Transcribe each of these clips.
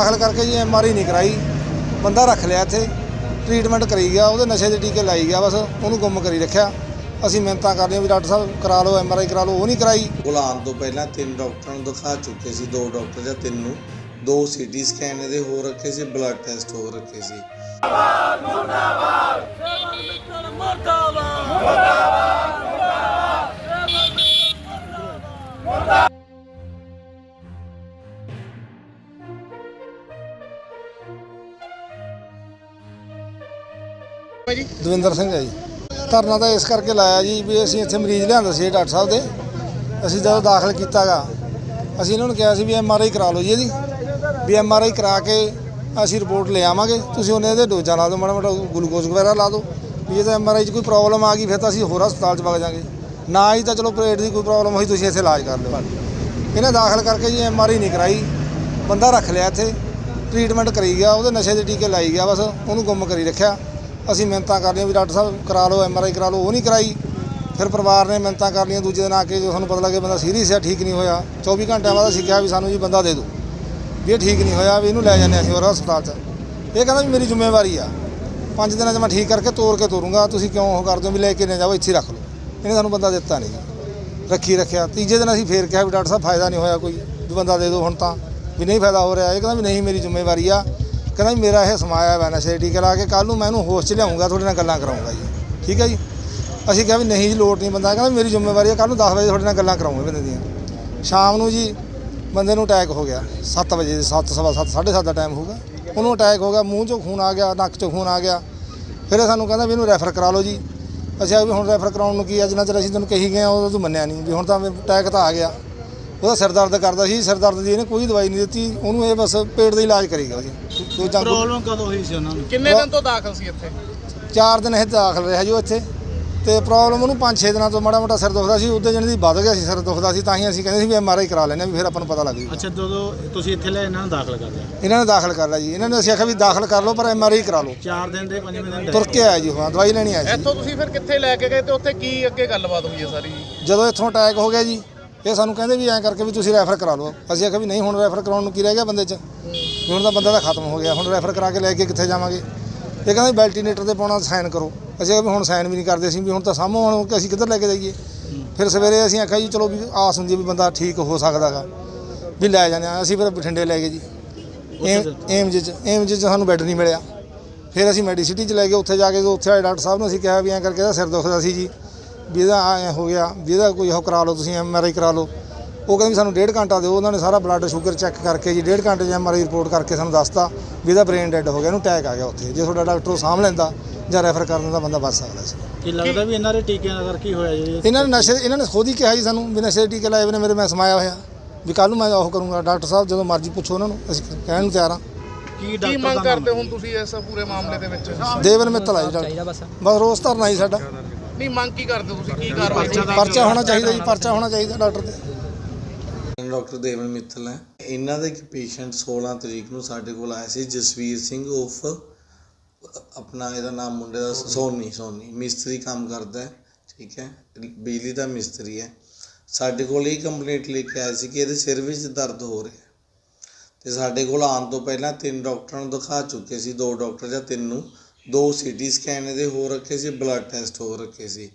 ਦਾਖਲ ਕਰਕੇ ਜੀ ਐਮਆਰਆਈ ਨਹੀਂ ਕਰਾਈ। ਬੰਦਾ ਰੱਖ ਲਿਆ ਇੱਥੇ ਟ੍ਰੀਟਮੈਂਟ ਕਰੀ ਗਿਆ ਉਹਦੇ ਨਸ਼ੇ ਦੇ ਟੀਕੇ ਲਾਈ ਗਿਆ ਬਸ ਉਹਨੂੰ ਗੁੰਮ ਕਰੀ ਰੱਖਿਆ। ਅਸੀਂ ਮਿਹਨਤਾਂ ਕਰਦੇ ਹਾਂ ਵੀ ਡਾਕਟਰ ਸਾਹਿਬ ਕਰਾ ਲਓ ਐਮਆਰਆਈ ਕਰਾ ਲਓ ਉਹ ਨਹੀਂ ਕਰਾਈ। ਕੋਲ ਆਉਣ ਤੋਂ ਪਹਿਲਾਂ ਤਿੰਨ ਡਾਕਟਰਾਂ ਨੂੰ ਦਿਖਾ ਚੁੱਕੇ ਸੀ ਦੋ ਡਾਕਟਰ ਜਾਂ ਤਿੰਨ ਨੂੰ। ਦੋ ਸੀਟੀ ਸਕੈਨ ਇਹਦੇ ਹੋ ਰੱਖੇ ਸੀ ਬਲੱਡ ਟੈਸਟ ਹੋ ਰੱਖੇ ਸੀ। ਦਵਿੰਦਰ ਸਿੰਘ ਹੈ ਜੀ। ਧਰਨਾ ਤਾਂ ਇਸ ਕਰਕੇ ਲਾਇਆ ਜੀ ਵੀ ਅਸੀਂ ਇੱਥੇ ਮਰੀਜ਼ ਲਿਆਂਦਾ ਸੀ ਡਾਕਟਰ ਸਾਹਿਬ ਦੇ। ਅਸੀਂ ਜਦੋਂ ਦਾਖਲ ਕੀਤਾਗਾ, ਅਸੀਂ ਇਹਨਾਂ ਨੂੰ ਕਿਹਾ ਸੀ ਵੀ ਐਮਆਰਆਈ ਕਰਾ ਲਓ ਜੀ ਇਹਦੀ। ਵੀ ਐਮਆਰਆਈ ਕਰਾ ਕੇ ਅਸੀਂ ਰਿਪੋਰਟ ਲੈ ਆਵਾਂਗੇ। ਤੁਸੀਂ ਉਹਨੇ ਇਹਦੇ ਡੋਜ਼ਾਂ ਲਾ ਦਿਓ, ਮਾੜਾ ਮਾੜਾ ਗਲੂਕੋਜ਼ ਵਗੈਰਾ ਲਾ ਦਿਓ। ਵੀ ਜੇ ਤਾਂ ਐਮਆਰਆਈ 'ਚ ਕੋਈ ਪ੍ਰੋਬਲਮ ਆ ਗਈ, ਫਿਰ ਤਾਂ ਅਸੀਂ ਹੋਰ ਹਸਪਤਾਲ 'ਚ ਵਗ ਜਾਾਂਗੇ ਨਾ ਹੀ ਤਾਂ ਚਲੋ ਪੇਟ ਦੀ ਕੋਈ ਪ੍ਰੋਬਲਮ ਹੋਈ, ਤੁਸੀਂ ਇੱਥੇ ਇਲਾਜ ਕਰ ਲਓ। ਇਹਨੇ ਦਾਖਲ ਕਰਕੇ ਜੀ ਐਮਆਰਆਈ ਨਹੀਂ ਕਰਾਈ। ਬੰਦਾ ਰੱਖ ਲਿਆ ਇੱਥੇ। ਟ੍ਰੀਟਮੈਂਟ ਕਰੀ ਗਿਆ, ਉਹਦੇ ਨਸ਼ੇ ਦੇ ਟੀਕੇ ਲਾਈ ਗਿਆ ਬਸ, ਉਹਨੂੰ ਗੁੰਮ ਕਰੀ ਰੱਖਿਆ। ਅਸੀਂ ਮਿਹਨਤਾਂ ਕਰ ਲਈਆਂ ਵੀ ਡਾਕਟਰ ਸਾਹਿਬ ਕਰਾ ਲਓ ਐਮਆਰਆਈ ਕਰਾ ਲਓ, ਉਹ ਨਹੀਂ ਕਰਾਈ। ਫਿਰ ਪਰਿਵਾਰ ਨੇ ਮਿਹਨਤਾਂ ਕਰ ਲਈਆਂ, ਦੂਜੇ ਦਿਨ ਆ ਕੇ ਜਦੋਂ ਸਾਨੂੰ ਪਤਾ ਲੱਗਿਆ ਬੰਦਾ ਸੀਰੀਅਸ ਹੈ ਠੀਕ ਨਹੀਂ ਹੋਇਆ। 24 ਘੰਟਿਆਂ ਬਾਅਦ ਅਸੀਂ ਕਿਹਾ ਵੀ ਸਾਨੂੰ ਜੀ ਬੰਦਾ ਦੇ ਦਿਓ। ਵੀ ਇਹ ਠੀਕ ਨਹੀਂ ਹੋਇਆ, ਵੀ ਇਹਨੂੰ ਲੈ ਜਾਂਦੇ ਅਸੀਂ ਹੋਰ ਹਸਪਤਾਲ 'ਚ। ਇਹ ਕਹਿੰਦਾ ਵੀ ਮੇਰੀ ਜ਼ਿੰਮੇਵਾਰੀ ਆ। ਪੰਜ ਦਿਨਾਂ 'ਚ ਮੈਂ ਠੀਕ ਕਰਕੇ ਤੋਰ ਕੇ ਤੋਰੂੰਗਾ, ਤੁਸੀਂ ਕਿਉਂ ਉਹ ਕਰਦੇ ਹੋ ਵੀ ਲੈ ਕੇ ਨਾ ਜਾਓ, ਇੱਥੇ ਰੱਖ ਲਓ। ਇਹਨੇ ਸਾਨੂੰ ਬੰਦਾ ਦਿੱਤਾ ਨਹੀਂ। ਰੱਖੀ ਰੱਖਿਆ। ਤੀਜੇ ਦਿਨ ਅਸੀਂ ਫੇਰ ਕਿਹਾ ਵੀ ਡਾਕਟਰ ਸਾਹਿਬ ਫਾਇਦਾ ਨਹੀਂ ਹੋਇਆ ਕੋਈ, ਵੀ ਬੰਦਾ ਦੇ ਦਿਓ ਹੁਣ ਤਾਂ। ਵੀ ਨਹੀਂ ਫਾਇਦਾ ਹੋ ਰਿਹਾ, ਇਹ ਕਹਿੰਦਾ ਵੀ ਨਹੀਂ, ਮੇਰੀ ਜ਼ਿੰਮੇਵਾਰੀ ਆ। ਕਹਿੰਦਾ ਜੀ ਮੇਰਾ ਇਹ ਸਮਾਇਆ ਹੋਇਆ ਨਸ਼ੇ ਦੇ ਟੀਕੇ ਲਾ ਕੇ ਕੱਲ ਨੂੰ ਮੈਂ ਇਹਨੂੰ ਹੋਸ਼ 'ਚ ਲਿਆਉਂਗਾ, ਤੁਹਾਡੇ ਨਾਲ ਗੱਲਾਂ ਕਰਾਉਂਗਾ ਜੀ। ਠੀਕ ਹੈ ਜੀ? ਅਸੀਂ ਕਿਹਾ ਵੀ ਨਹੀਂ ਜੀ, ਲੋੜ ਨਹੀਂ ਬੰਦਾ। ਕਹਿੰਦਾ ਮੇਰੀ ਜ਼ਿੰਮੇਵਾਰੀ ਆ ਕੱਲ ਨੂੰ 10 ਵਜੇ ਤੁਹਾਡੇ ਨਾਲ ਗੱਲਾਂ ਕਰਾਉਂਗੇ ਬੰਦੇ ਦੀਆਂ। ਸ਼ਾਮ ਨੂੰ ਜੀ ਬੰਦੇ ਨੂੰ ਅਟੈਕ ਹੋ ਗਿਆ। 7 ਵਜੇ 7 ਸਵਾ 7 7:30 ਦਾ ਟਾਈਮ ਹੋਊਗਾ। ਉਹਨੂੰ ਅਟੈਕ ਹੋ ਗਿਆ, ਮੂੰਹ 'ਚੋਂ ਖੂਨ ਆ ਗਿਆ, ਨੱਕ 'ਚੋਂ ਖੂਨ ਆ ਗਿਆ। ਫਿਰ ਸਾਨੂੰ ਕਹਿੰਦਾ ਵੀ ਇਹਨੂੰ ਰੈਫਰ ਕਰਾ ਲਓ ਜੀ। ਅਸੀਂ ਆ ਵੀ ਹੁਣ ਰੈਫਰ ਕਰਾਉਣ ਨੂੰ ਕੀ ਆ, ਜਿੰਨਾ ਚਿਰ ਅਸੀਂ ਤੈਨੂੰ ਕਹੀ ਗਏ ਉਹ ਉਦੋਂ ਤੂੰ ਮੰਨਿਆ ਨਹੀਂ। ਵੀ ਹੁਣ ਤਾਂ ਅਟੈਕ ਤਾਂ ਆ ਗਿਆ। ਉਹਦਾ ਸਿਰ ਦਰਦ ਕਰਦਾ ਸੀ ਸਿਰ ਦਰਦ ਦੀ ਇਹਨੇ ਕੋਈ ਦਵਾਈ ਨਹੀਂ ਦਿੱਤੀ ਉਹਨੂੰ ਇਹ ਬਸ ਪੇਟ ਦਾ ਇਲਾਜ ਕਰੇਗਾ ਜੀ। ਦੂਜਾ ਪ੍ਰੋਬਲਮ ਕਦੋਂ ਹੋਈ ਸੀ ਉਹਨਾਂ ਨੂੰ? ਕਿੰਨੇ ਦਿਨ ਤੋਂ ਦਾਖਲ ਸੀ ਇੱਥੇ? ਚਾਰ ਦਿਨ ਇਹ ਦਾਖਲ ਰਿਹਾ ਜੀ ਇੱਥੇ। ਤੇ ਪ੍ਰੋਬਲਮ ਉਹਨੂੰ 5-6 ਦਿਨਾਂ ਤੋਂ ਮਾੜਾ ਮੋਟਾ ਸਿਰ ਦੁਖਦਾ ਸੀ ਉਹਦੇ ਜਣ ਦੀ ਵੱਧ ਗਿਆ ਸੀ ਸਿਰ ਦੁਖਦਾ ਸੀ ਤਾਂ ਹੀ ਅਸੀਂ ਕਹਿੰਦੇ ਸੀ ਵੀ ਐਮਆਰਆਈ ਕਰਾ ਲੈਂਦੇ ਹਾਂ ਵੀ ਫਿਰ ਆਪਾਂ ਨੂੰ ਪਤਾ ਲੱਗ ਜੂਗਾ ਅੱਛਾ ਜਦੋਂ ਤੁਸੀਂ ਇੱਥੇ ਲੈ ਇਹਨਾਂ ਨੂੰ ਦਾਖਲ ਕਰ ਲਿਆ? ਇਹਨਾਂ ਨੇ ਦਾਖਲ ਕਰ ਲਿਆ ਜੀ। ਇਹਨਾਂ ਨੇ ਅਸੀਂ ਆਖਿਆ ਵੀ ਦਾਖਲ ਕਰ ਲਓ ਪਰ ਐਮਆਰਆਈ ਕਰਾ ਲਓ। 4 ਦਿਨ ਦੇ 5ਵੇਂ ਦਿਨ ਤੁਰ ਕੇ ਆਇਆ ਜੀ ਹਾਂ ਦਵਾਈ ਲੈਣੀ ਆਇਆ ਸੀ ਇੱਥੋਂ ਤੁਸੀਂ ਫਿਰ ਕਿੱਥੇ ਲੈ ਕੇ ਗਏ ਤੇ ਉੱਥੇ ਕੀ ਅੱਗੇ ਗੱਲਬਾਤ ਹੋਈ ਹੈ ਸਾਰੀ? ਜਦੋਂ ਇੱਥੋਂ ਅਟੈਕ ਹੋ ਗਿਆ ਜੀ ਇਹ ਸਾਨੂੰ ਕਹਿੰਦੇ ਵੀ ਐਂ ਕਰਕੇ ਵੀ ਤੁਸੀਂ ਰੈਫਰ ਕਰਾ ਲਓ। ਅਸੀਂ ਆਖਿਆ ਵੀ ਨਹੀਂ ਹੁਣ ਰੈਫਰ ਕਰਾਉਣ ਨੂੰ ਕੀ ਰਹਿ ਗਿਆ ਬੰਦੇ 'ਚ? ਹੁਣ ਤਾਂ ਬੰਦਾ ਤਾਂ ਖਤਮ ਹੋ ਗਿਆ ਹੁਣ ਰੈਫਰ ਕਰਾ ਕੇ ਲੈ ਕੇ ਕਿੱਥੇ ਜਾਵਾਂਗੇ? ਇਹ ਕਹਿੰਦੇ ਵੈਲਟੀਨੇਟਰ ਤੇ ਪਾਉਣਾ ਸਾਈਨ ਕਰੋ। ਅਸੀਂ ਆਖਿਆ ਵੀ ਹੁਣ ਸਾਈਨ ਵੀ ਨਹੀਂ ਕਰਦੇ ਸੀ ਵੀ ਹੁਣ ਤਾਂ ਸਾਹਮਣੇ ਹੁਣ ਕਿ ਅਸੀਂ ਕਿੱਧਰ ਲੈ ਕੇ ਜਾਈਏ? ਫਿਰ ਸਵੇਰੇ ਅਸੀਂ ਆਖਿਆ ਜੀ ਚਲੋ ਵੀ ਆਸ ਹੁੰਦੀ ਵੀ ਬੰਦਾ ਠੀਕ ਹੋ ਸਕਦਾਗਾ ਵੀ ਲੈ ਜਾਂਦੇ ਆ ਅਸੀਂ ਫਿਰ ਬਠਿੰਡੇ ਲੈ ਗਏ ਜੀ। ਏਮ- ਏਮਜ 'ਚ ਏਮਜ 'ਚ ਸਾਨੂੰ ਬੈੱਡ ਨਹੀਂ ਮਿਲਿਆ। ਫਿਰ ਅਸੀਂ ਮੈਡੀਸਿਟੀ 'ਚ ਲੈ ਗਏ ਉੱਥੇ ਜਾ ਕੇ ਉੱਥੇ ਆਏ ਡਾਕਟਰ ਸਾਹਿਬ ਨੂੰ ਅਸੀਂ ਕਿਹਾ ਵੀ ਐਂ ਕਰਕੇ ਇਹਦਾ ਸਿਰ ਦੁਖਦਾ ਸੀ ਜੀ। ਵੀ ਇਹਦਾ ਐਂ ਹੋ ਗਿਆ ਵੀ ਇਹਦਾ ਕੋਈ ਉਹ ਕਰਾ ਲਓ ਤੁਸੀਂ ਐਮਆਰਆਈ ਕਰਾ ਲਓ। ਉਹ ਕਹਿੰਦੇ ਵੀ ਸਾਨੂੰ ਡੇਢ ਘੰਟਾ ਦਿਓ ਉਹਨਾਂ ਨੇ ਸਾਰਾ ਬਲੱਡ ਸ਼ੂਗਰ ਚੈੱਕ ਕਰਕੇ ਜੀ ਡੇਢ ਘੰਟੇ 'ਚ ਐਮਆਰਆਈ ਰਿਪੋਰਟ ਕਰਕੇ ਸਾਨੂੰ ਦੱਸਤਾ ਵੀ ਇਹਦਾ ਬ੍ਰੇਨ ਡੈਡ ਹੋ ਗਿਆ ਇਹਨੂੰ ਅਟੈਕ ਆ ਗਿਆ ਉੱਥੇ। ਜੇ ਤੁਹਾਡਾ ਡਾਕਟਰ ਉਹ ਸਾਂਭ ਲੈਂਦਾ ਜਾਂ ਰੈਫਰ ਕਰ ਦਿੰਦਾ ਬੰਦਾ ਬਚ ਸਕਦਾ ਸੀ। ਕੀ ਲੱਗਦਾ ਵੀ ਇਹਨਾਂ ਦੇ ਟੀਕਿਆਂ ਦਾ ਕਰਕੇ ਹੀ ਹੋਇਆ ਜੀ? ਇਹਨਾਂ ਨੇ ਨਸ਼ੇ ਇਹਨਾਂ ਨੇ ਖੁਦ ਹੀ ਕਿਹਾ ਜੀ ਸਾਨੂੰ ਵੀ ਨਸ਼ੇ ਦੇ ਟੀਕੇ ਲਾਏ ਹੋਏ ਨੇ ਮੇਰੇ ਮੈਂ ਸਮਾਇਆ ਹੋਇਆ। ਵੀ ਕੱਲ ਨੂੰ ਮੈਂ ਉਹ ਕਰੂੰਗਾ ਡਾਕਟਰ ਸਾਹਿਬ ਜਦੋਂ ਮਰਜ਼ੀ ਪੁੱਛੋ ਉਹਨਾਂ ਨੂੰ ਅਸੀਂ ਕਹਿਣ ਨੂੰ ਤਿਆਰ ਹਾਂ। ਕੀ ਕੀ ਡਾਕਟਰ ਮੰਗ ਦਾ ਕਰਦੇ ਹੁਣ ਤੁਸੀਂ ਇਸ ਪੂਰੇ ਮਾਮਲੇ ਦੇ ਵਿੱਚ? ਦੇਵਨ ਮਿੱਤਲ ਆ ਜੀ ਡਾਕਟਰ ਬਸ। ਰੋਸ ਧਰਨਾ ਜੀ ਸਾਡਾ। ਨਹੀਂ ਮੰਗ ਕੀ ਕਰਦੇ ਤੁਸੀਂ? ਕੀ ਕਾਰਵਾਈ ਪਰਚਾ ਹੋਣਾ ਚਾਹੀਦਾ ਜੀ ਪਰਚਾ ਹੋਣਾ ਚਾਹੀਦਾ ਡਾਕਟਰ ਤੇ। ਡਾਕਟਰ ਦੇਵਨ ਮਿੱਤਲ ਹੈ। ਇਹਨਾਂ ਦਾ ਇੱਕ ਪੇਸ਼ੈਂਟ 16 ਤਰੀਕ ਨੂੰ ਸਾਡੇ ਕੋਲ ਆਇਆ ਸੀ ਜਸਵੀਰ ਸਿੰਘ ਉਫ ਆਪਣਾ ਇਹਦਾ ਨਾਮ ਮੁੰਡੇ ਦਾ ਸੋਨੀ ਸੋਨੀ। ਮਿਸਤਰੀ ਕੰਮ ਕਰਦਾ ਹੈ ਠੀਕ ਹੈ। ਬਿਜਲੀ ਦਾ ਮਿਸਤਰੀ ਹੈ। ਸਾਡੇ ਕੋਲ ਇਹ ਕੰਪਲੇਂਟ ਲੈ ਕੇ ਆਇਆ ਸੀ ਕਿ ਇਹਦੇ ਸਿਰ ਵਿੱਚ ਦਰਦ ਹੋ ਰਿਹਾ ਤੇ ਸਾਡੇ ਕੋਲ ਆਉਣ ਤੋਂ ਪਹਿਲਾਂ ਤਿੰਨ ਡਾਕਟਰਾਂ ਨੂੰ ਦਿਖਾ ਚੁੱਕੇ ਸੀ ਦੋ ਡਾਕਟਰ ਜਾਂ ਤਿੰਨ ਨੂੰ। ਦੋ ਸੀਟੀ ਸਕੈਨ ਇਹਦੇ ਹੋ ਰੱਖੇ ਸੀ ਬਲੱਡ ਟੈਸਟ ਹੋ ਰੱਖੇ ਸੀ।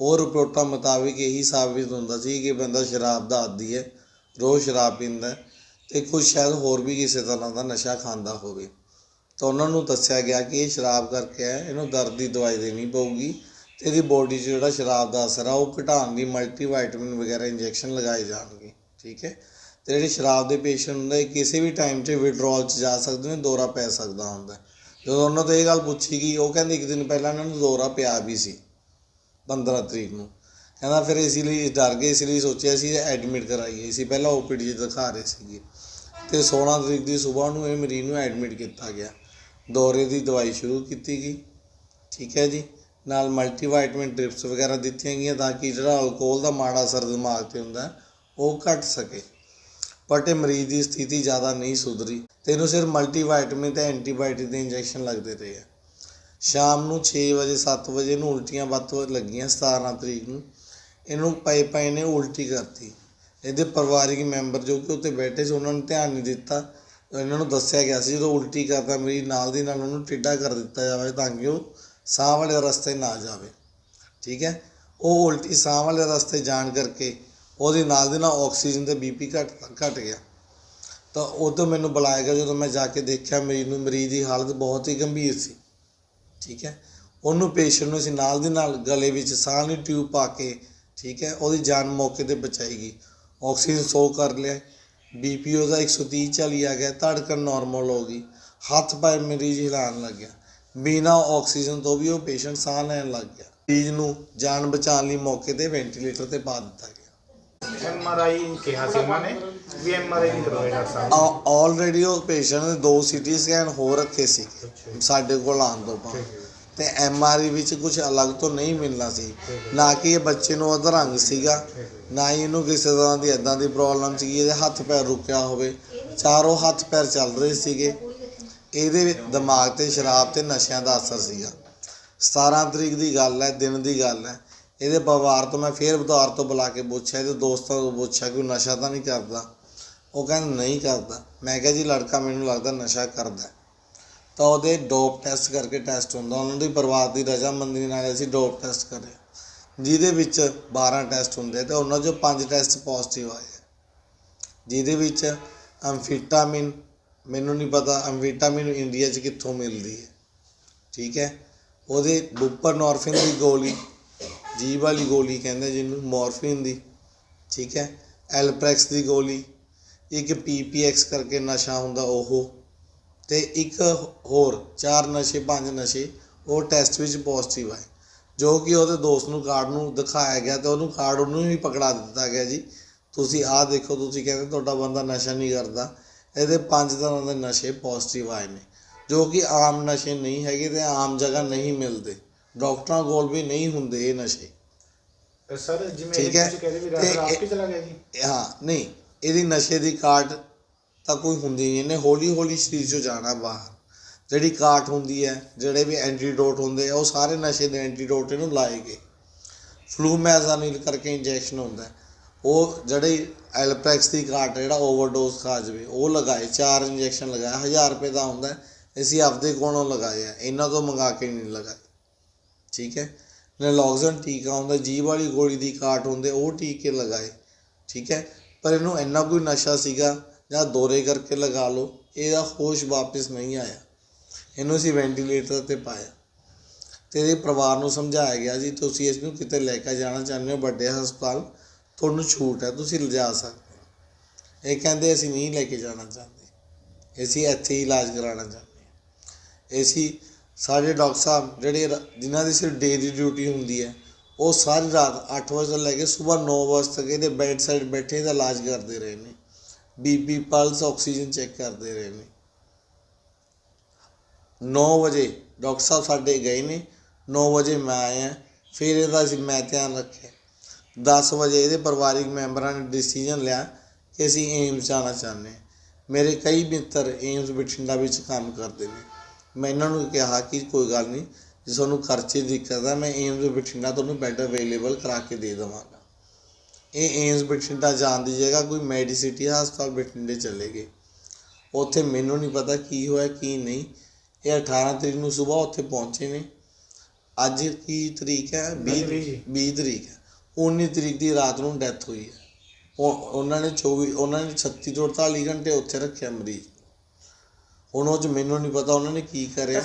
ਉਹ ਰਿਪੋਰਟਾਂ ਮੁਤਾਬਿਕ ਇਹੀ ਸਾਬਿਤ ਹੁੰਦਾ ਸੀ ਕਿ ਬੰਦਾ ਸ਼ਰਾਬ ਦਾ ਆਦੀ ਹੈ, ਰੋਜ਼ ਸ਼ਰਾਬ ਪੀਂਦਾ ਹੈ ਤੇ ਕੁਝ ਸ਼ਾਇਦ ਹੋਰ ਵੀ ਕਿਸੇ ਤਰ੍ਹਾਂ ਦਾ ਨਸ਼ਾ ਖਾਂਦਾ ਹੋਵੇ। ਤਾਂ ਉਹਨਾਂ ਨੂੰ ਦੱਸਿਆ ਗਿਆ ਕਿ ਇਹ ਸ਼ਰਾਬ ਕਰਕੇ ਹੈ, ਇਹਨੂੰ ਦਰਦ ਦੀ ਦਵਾਈ ਦੇਣੀ ਪਊਗੀ ਤੇ ਇਹਦੀ ਬੋਡੀ 'ਚ ਜਿਹੜਾ ਸ਼ਰਾਬ ਦਾ ਅਸਰ ਆ, ਉਹ ਘਟਾਉਣ ਦੀ ਮਲਟੀਵਾਈਟਮਿਨ ਵਗੈਰਾ ਇੰਜੈਕਸ਼ਨ ਲਗਾਏ ਜਾਣਗੇ, ਠੀਕ ਹੈ? ਤੇ ਜਿਹੜੇ ਸ਼ਰਾਬ ਦੇ ਪੇਸ਼ੈਂਟ ਹੁੰਦੇ, ਇਹ ਕਿਸੇ ਵੀ ਟਾਈਮ 'ਚ ਵਿਡਰਾਲ 'ਚ ਜਾ ਸਕਦੇ ਨੇ, ਦੌਰਾ ਪੈ ਸਕਦਾ ਹੁੰਦਾ ਜਦੋਂ ਉਹਨਾਂ ਤੋਂ ਇਹ ਗੱਲ ਪੁੱਛੀ ਗਈ, ਉਹ ਕਹਿੰਦੇ ਇੱਕ ਦਿਨ ਪਹਿਲਾਂ ਇਹਨਾਂ ਨੂੰ ਦੌਰਾ ਪਿਆ ਵੀ ਸੀ 15 ਤਰੀਕ ਨੂੰ। ਕਹਿੰਦਾ ਫਿਰ ਇਸ ਲਈ ਡਰ ਗਏ, ਇਸ ਲਈ ਸੋਚਿਆ ਸੀ, ਐਡਮਿਟ ਕਰਾਈਏ ਸੀ। ਪਹਿਲਾਂ ਓਪੀਡੀ 'ਚ ਦਿਖਾ ਰਹੇ ਸੀਗੇ। ਤੇ 16 ਤਰੀਕ ਦੀ ਸਵੇਰ ਨੂੰ ਇਹ ਮਰੀਜ਼ ਨੂੰ ਐਡਮਿਟ ਕੀਤਾ ਗਿਆ। ਦੌਰੇ ਦੀ ਦਵਾਈ ਸ਼ੁਰੂ ਕੀਤੀ ਗਈ। ਠੀਕ ਹੈ ਜੀ? ਨਾਲ ਮਲਟੀਵਾਈਟਮਿਨ ਡ੍ਰਿਪਸ ਵਗੈਰਾ ਦਿੱਤੀਆਂ ਗਈਆਂ ਤਾਂ ਕਿ ਜਿਹੜਾ ਅਲਕੋਹਲ ਦਾ ਮਾੜਾ ਅਸਰ ਦਿਮਾਗ ਤੇ ਹੁੰਦਾ, ਉਹ ਘਟ ਸਕੇ। ਬਟ ਇਹ ਮਰੀਜ਼ ਦੀ ਸਥਿਤੀ ਜ਼ਿਆਦਾ ਨਹੀਂ ਸੁਧਰੀ ਤੇ ਇਹਨੂੰ ਸਿਰਫ ਮਲਟੀਵਾਈਟਮਿਨ ਤੇ ਐਂਟੀਬਾਇਓਟਿਕ ਦੇ ਇੰਜੈਕਸ਼ਨ ਲੱਗਦੇ ਰਹੇ ਆ। ਸ਼ਾਮ ਨੂੰ 6 ਵਜੇ 7 ਵਜੇ ਨੂੰ ਉਲਟੀਆਂ ਵੱਧ ਤੋਂ ਲੱਗੀਆਂ 17 ਤਰੀਕ ਨੂੰ। ਇਹਨੂੰ ਪਏ ਪਏ ਨੇ ਉਲਟੀ ਕਰਤੀ। ਇਹਦੇ ਪਰਿਵਾਰਿਕ ਮੈਂਬਰ ਜੋ ਕਿ ਉੱਤੇ ਬੈਠੇ ਸੀ, ਉਹਨਾਂ ਨੇ ਧਿਆਨ ਨਹੀਂ ਦਿੱਤਾ। ਇਹਨਾਂ ਨੂੰ ਦੱਸਿਆ ਗਿਆ ਸੀ, ਜਦੋਂ ਉਲਟੀ ਕਰਦਾ ਮੇਰੀ ਨਾਲ ਦੀ ਨਾਲ ਉਹਨੂੰ ਟਿੱਡਾ ਕਰ ਦਿੱਤਾ ਜਾਵੇ ਤਾਂ ਕਿ ਉਹ ਸਾਹ ਵਾਲੇ ਰਸਤੇ ਨਾ ਜਾਵੇ। ਠੀਕ ਹੈ? ਉਹ ਉਲਟੀ ਸਾਹ ਵਾਲੇ ਰਸਤੇ ਜਾਣ ਕਰਕੇ ਉਹਦੇ ਨਾਲ ਦੀ ਨਾਲ ਆਕਸੀਜਨ ਤੇ ਬੀਪੀ ਘਟ ਘਟ ਗਿਆ। ਤਾਂ ਉਦੋਂ ਮੈਨੂੰ ਬੁਲਾਇਆ ਗਿਆ, ਜਦੋਂ ਮੈਂ ਜਾ ਕੇ ਦੇਖਿਆ ਮਰੀਜ਼ ਨੂੰ ਮਰੀਜ਼ ਦੀ ਹਾਲਤ ਬਹੁਤ ਹੀ ਗੰਭੀਰ ਸੀ। ਠੀਕ ਹੈ? ਉਹਨੂੰ ਪੇਸ਼ੈਂਟ ਨੂੰ ਅਸੀਂ ਨਾਲ ਦੀ ਨਾਲ ਗਲੇ ਵਿੱਚ ਸਾਹ ਦੀ ਟਿਊਬ ਪਾ ਕੇ, ਠੀਕ ਹੈ, ਉਹਦੀ ਜਾਨ ਮੌਕੇ ਤੇ ਬਚਾਈ ਗਈ। ਆਕਸੀਜਨ 100 ਕਰ ਲਿਆ। ਬੀਪੀ ਉਹਦਾ 130 ਚਲੀ ਆ ਗਿਆ, ਧੜਕਣ ਨਾਰਮਲ ਹੋ ਗਈ। ਹੱਥ ਪੈਰ ਮਰੀਜ਼ ਹਿਲਾਉਣ ਲੱਗ ਗਿਆ। ਬਿਨਾ ਆਕਸੀਜਨ ਤੋਂ ਵੀ ਉਹ ਪੇਸ਼ੈਂਟ ਸਾਹ ਲੈਣ ਲੱਗ ਗਿਆ। ਮਰੀਜ਼ ਨੂੰ ਜਾਨ ਬਚਾਉਣ ਲਈ ਮੌਕੇ ਤੇ ਵੈਂਟੀਲੇਟਰ ਤੇ ਪਾ ਦਿੱਤਾ ਗਿਆ ਐਮ ਆਰ ਆਈ ਕਿਹਾ ਸੀ ਉਹਨਾਂ ਨੇ ਵੀ ਐਮ ਆਰ ਆਈ ਨਹੀਂ ਕਰਵਾਏ ਡਾਕਟਰ ਸਾਹਿਬ। ਆਲਰੇਡੀ ਉਹ ਪੇਸ਼ੈਂਟ ਦੇ ਦੋ ਸੀਟੀ ਸਕੈਨ ਹੋ ਰੱਖੇ ਸੀ ਸਾਡੇ ਕੋਲ ਆਉਣ ਤੋਂ ਬਾਅਦ। ਤੇ ਐਮ ਆਰ ਆਈ ਵਿੱਚ ਕੁਝ ਅਲੱਗ ਤੋਂ ਨਹੀਂ ਮਿਲਣਾ ਸੀ। ਨਾ ਕਿ ਇਹ ਬੱਚੇ ਨੂੰ ਅਧਰੰਗ ਸੀਗਾ ਨਾ ਹੀ ਇਹਨੂੰ ਕਿਸੇ ਤਰ੍ਹਾਂ ਦੀ ਇਦਾਂ ਦੀ ਪ੍ਰੋਬਲਮ ਸੀਗੀ ਇਹਦੇ ਹੱਥ ਪੈਰ ਰੁਕਿਆ ਹੋਵੇ। ਚਾਰੋਂ ਹੱਥ ਪੈਰ ਚੱਲ ਰਹੇ ਸੀਗੇ। ਇਹਦੇ ਦਿਮਾਗ ਤੇ ਸ਼ਰਾਬ ਤੇ ਨਸ਼ਿਆਂ ਦਾ ਅਸਰ ਸੀਗਾ। 17 ਤਰੀਕ ਦੀ ਗੱਲ ਹੈ ਦਿਨ ਦੀ ਗੱਲ ਹੈ। ਇਹਦੇ ਪਰਿਵਾਰ ਤੋਂ ਮੈਂ ਫੇਰ ਬੁਧਾਰ ਤੋਂ ਬੁਲਾ ਕੇ ਪੁੱਛਿਆ, ਇਹਦੇ ਦੋਸਤਾਂ ਤੋਂ ਪੁੱਛਿਆ ਕਿ ਉਹ ਨਸ਼ਾ ਤਾਂ ਨਹੀਂ ਕਰਦਾ। ਉਹ ਕਹਿੰਦਾ, ਨਹੀਂ ਕਰਦਾ। ਮੈਂ ਕਿਹਾ, ਜੀ, ਲੜਕਾ ਮੈਨੂੰ ਲੱਗਦਾ ਨਸ਼ਾ ਕਰਦਾ ਤਾਂ ਉਹਦੇ ਡੋਪ ਟੈਸਟ ਕਰਕੇ ਟੈਸਟ ਹੁੰਦਾ, ਉਹਨਾਂ ਦੀ ਪਰਿਵਾਰ ਦੀ ਰਜ਼ਾਮੰਦੀ ਨਾਲ ਅਸੀਂ ਡੋਪ ਟੈਸਟ ਕਰੇ ਜਿਹਦੇ ਵਿੱਚ 12 ਟੈਸਟ ਹੁੰਦੇ ਤੇ ਉਹਨਾਂ ਚੋਂ 5 ਟੈਸਟ ਪੋਜ਼ਿਟਿਵ ਆਏ ਜਿਹਦੇ ਵਿੱਚ ਐਮਫੀਟਾਮਿਨ, ਮੈਨੂੰ ਨਹੀਂ ਪਤਾ ਐਮਫੀਟਾਮਿਨ ਇੰਡੀਆ 'ਚ ਕਿੱਥੋਂ ਮਿਲਦੀ ਹੈ। ਠੀਕ ਹੈ? ਉਹਦੇ ਬੁਪਰਨੋਰਫਿਨ ਦੀ ਗੋਲੀ ਜੀਭ ਵਾਲੀ ਗੋਲੀ ਕਹਿੰਦੇ ਜਿਹਨੂੰ, ਮੋਰਫਿਨ ਦੀ, ਠੀਕ ਹੈ? ਐਲਪ੍ਰੈਕਸ ਦੀ ਗੋਲੀ। ਇੱਕ ਪੀਪੀਐਕਸ ਕਰਕੇ ਨਸ਼ਾ ਹੁੰਦਾ ਉਹ। ਤੇ ਇੱਕ ਹੋਰ, ਚਾਰ ਨਸ਼ੇ, ਪੰਜ ਨਸ਼ੇ, ਉਹ ਟੈਸਟ ਵਿੱਚ ਪੋਜ਼ਿਟਿਵ ਆਏ। ਜੋ ਕਿ ਉਹਦੇ ਦੋਸਤ ਨੂੰ ਕਾਰਡ ਨੂੰ ਦਿਖਾਇਆ ਗਿਆ ਤੇ ਉਹਨੂੰ ਕਾਰਡ ਉਹਨੂੰ ਹੀ ਪਕੜਾ ਦਿੱਤਾ ਗਿਆ ਜੀ। ਤੁਸੀਂ ਆਹ ਦੇਖੋ, ਤੁਸੀਂ ਕਹਿੰਦੇ ਤੁਹਾਡਾ ਬੰਦਾ ਨਸ਼ਾ ਨਹੀਂ ਕਰਦਾ। ਇਹਦੇ ਪੰਜ ਤਰ੍ਹਾਂ ਦੇ ਨਸ਼ੇ ਪੋਜ਼ਿਟਿਵ ਆਏ ਨੇ। ਜੋ ਕਿ ਆਮ ਨਸ਼ੇ ਨਹੀਂ ਹੈਗੇ ਤੇ ਆਮ ਜਗ੍ਹਾ ਨਹੀਂ ਮਿਲਦੇ। ਡਾਕਟਰਾਂ ਕੋਲ ਵੀ ਨਹੀਂ ਹੁੰਦੇ ਇਹ ਨਸ਼ੇ। ਸਰ ਜਿਵੇਂ ਇਹ। ਤੁਸੀਂ ਕਹਿੰਦੇ ਵੀ ਤੇ ਡਾਕਟਰ ਆਪ ਇਹ- ਹੀ ਚਲਾ ਗਿਆ ਜੀ। ਹਾਂ ਨਹੀਂ ਇਹਦੀ ਨਸ਼ੇ ਦੀ ਕਾਟ ਤਾਂ ਕੋਈ ਹੁੰਦੀ ਨਹੀਂ। ਇਹਨੇ ਹੌਲੀ ਹੌਲੀ ਸਰੀਰ 'ਚੋਂ ਜਾਣਾ ਬਾਹਰ। ਜਿਹੜੀ ਕਾਟ ਹੁੰਦੀ ਹੈ ਜਿਹੜੇ ਵੀ ਐਂਟੀਡੋਟ ਹੁੰਦੇ ਆ ਉਹ ਸਾਰੇ ਨਸ਼ੇ ਦੇ ਐਂਟੀਡੋਟ ਇਹਨੂੰ ਲਾਏ ਗਏ। ਫਲੂਮੈਜ਼ਾਨੀਲ ਕਰਕੇ ਇੰਜੈਕਸ਼ਨ ਹੁੰਦਾ। ਉਹ ਜਿਹੜੀ ਐਲਪ੍ਰੈਕਸ ਦੀ ਕਾਟ ਜਿਹੜਾ ਓਵਰਡੋਜ਼ ਖਾ ਜਾਵੇ ਉਹ ਲਗਾਏ। ਚਾਰ ਇੰਜੈਕਸ਼ਨ ਲਗਾਏ। 1000 ਰੁਪਏ ਦਾ ਹੁੰਦਾ। ਅਸੀਂ ਆਪਦੇ ਕੋਲੋਂ ਲਗਾਏ ਆ। ਇਹਨਾਂ ਤੋਂ ਮੰਗਾ ਕੇ ਨਹੀਂ ਲਗਾਏ। ਠੀਕ ਹੈ? ਨੈਲੋਕਸਨ ਟੀਕਾ ਹੁੰਦਾ, ਜੀਭ ਵਾਲੀ ਗੋਲੀ ਦੀ ਕਾਟ ਹੁੰਦੇ, ਉਹ ਟੀਕੇ ਲਗਾਏ, ਠੀਕ ਹੈ? ਪਰ ਇਹਨੂੰ ਇੰਨਾ ਕੋਈ ਨਸ਼ਾ ਸੀਗਾ, ਜਾਂ ਦੌਰੇ ਕਰਕੇ ਲਗਾ ਲਓ, ਇਹਦਾ ਹੋਸ਼ ਵਾਪਸ ਨਹੀਂ ਆਇਆ। ਇਹਨੂੰ ਅਸੀਂ ਵੈਂਟੀਲੇਟਰ ਤੇ ਪਾਇਆ। ਤੇ ਇਹਦੇ ਪਰਿਵਾਰ ਨੂੰ ਸਮਝਾਇਆ ਗਿਆ ਜੀ, ਤੁਸੀਂ ਇਸ ਨੂੰ ਕਿਤੇ ਲੈ ਕੇ ਜਾਣਾ ਚਾਹੁੰਦੇ ਹੋ, ਵੱਡੇ ਹਸਪਤਾਲ, ਤੁਹਾਨੂੰ ਛੂਟ ਹੈ, ਤੁਸੀਂ ਲਿਜਾ ਸਕਦੇ ਹੋ। ਇਹ ਕਹਿੰਦੇ ਅਸੀਂ ਨਹੀਂ ਲੈ ਕੇ ਜਾਣਾ ਚਾਹੁੰਦੇ। ਅਸੀਂ ਇੱਥੇ ਹੀ ਇਲਾਜ ਕਰਾਉਣਾ ਚਾਹੁੰਦੇ ਅਸੀਂ ਸਾਡੇ ਡਾਕਟਰ ਸਾਹਿਬ ਜਿਹੜੇ ਰ- ਜਿਨ੍ਹਾਂ ਦੀ ਸਿਰਫ ਡੇ ਦੀ ਡਿਊਟੀ ਹੁੰਦੀ ਹੈ, ਉਹ ਸਾਰੀ ਰਾਤ 8 ਵਜੇ ਤੋਂ ਲੈ ਕੇ ਸਵੇਰ 9 ਵਜੇ ਤੱਕ ਇਹਦੇ ਬੈੱਡ ਸਾਈਡ ਬੈਠੇ ਦਾ ਇਲਾਜ ਕਰਦੇ ਰਹੇ ਨੇ। ਬੀਪੀ ਪਲਸ ਆਕਸੀਜਨ ਚੈੱਕ ਕਰਦੇ ਰਹੇ ਨੇ। 9 ਵਜੇ ਡਾਕਟਰ ਸਾਹਿਬ ਸਾਡੇ ਗਏ ਨੇ 9 ਵਜੇ ਮੈਂ ਆਇਆ, ਫਿਰ ਇਹਦਾ ਅਸੀਂ ਮੈਂ ਧਿਆਨ ਰੱਖਿਆ। 10 ਵਜੇ ਇਹਦੇ ਪਰਿਵਾਰਿਕ ਮੈਂਬਰਾਂ ਨੇ ਡਿਸੀਜਨ ਲਿਆ ਕਿ ਅਸੀਂ ਏਮਸ ਜਾਣਾ ਚਾਹੁੰਦੇ ਹਾਂ। ਮੇਰੇ ਕਈ ਮਿੱਤਰ ਏਮਸ ਬਠਿੰਡਾ ਵਿੱਚ ਕੰਮ ਕਰਦੇ ਨੇ। ਮੈਂ ਇਹਨਾਂ ਨੂੰ ਕਿਹਾ ਕਿ ਕੋਈ ਗੱਲ ਨਹੀਂ ਜੇ ਤੁਹਾਨੂੰ ਖਰਚੇ ਦੀ ਦਿੱਕਤ ਹੈ ਮੈਂ ਏਮਸ ਬਠਿੰਡਾ ਤੁਹਾਨੂੰ ਬੈੱਡ ਅਵੇਲੇਬਲ ਕਰਾ ਕੇ ਦੇ ਦੇਵਾਂਗਾ। ਇਹ ਏਮਸ ਬਠਿੰਡਾ ਜਾਣ ਦੀ ਜਗ੍ਹਾ ਕੋਈ ਮੈਡੀਸਿਟੀ ਹਸਪਤਾਲ ਬਠਿੰਡੇ ਚਲੇ ਗਏ। ਉੱਥੇ ਮੈਨੂੰ ਨਹੀਂ ਪਤਾ ਕੀ ਹੋਇਆ ਕੀ ਨਹੀਂ। ਇਹ 18 ਤਰੀਕ ਨੂੰ ਸਵੇਰ ਉੱਥੇ ਪਹੁੰਚੇ ਨੇ। ਅੱਜ ਕੀ ਤਰੀਕ ਹੈ? 20 ਵੀਹ। 20 ਤਰੀਕ ਹੈ। 19 ਤਰੀਕ ਦੀ ਰਾਤ ਨੂੰ ਡੈਥ ਹੋਈ ਹੈ। ਉਹ ਉਹਨਾਂ ਨੇ 24 ਉਹਨਾਂ ਨੇ 36 ਤੋਂ 48 ਘੰਟੇ ਉੱਥੇ ਰੱਖਿਆ ਮਰੀਜ਼। ਹੁਣ ਉਹ ਚ ਮੈਨੂੰ ਨਹੀਂ ਪਤਾ ਉਹਨਾਂ ਨੇ ਕੀ ਕਰਿਆ।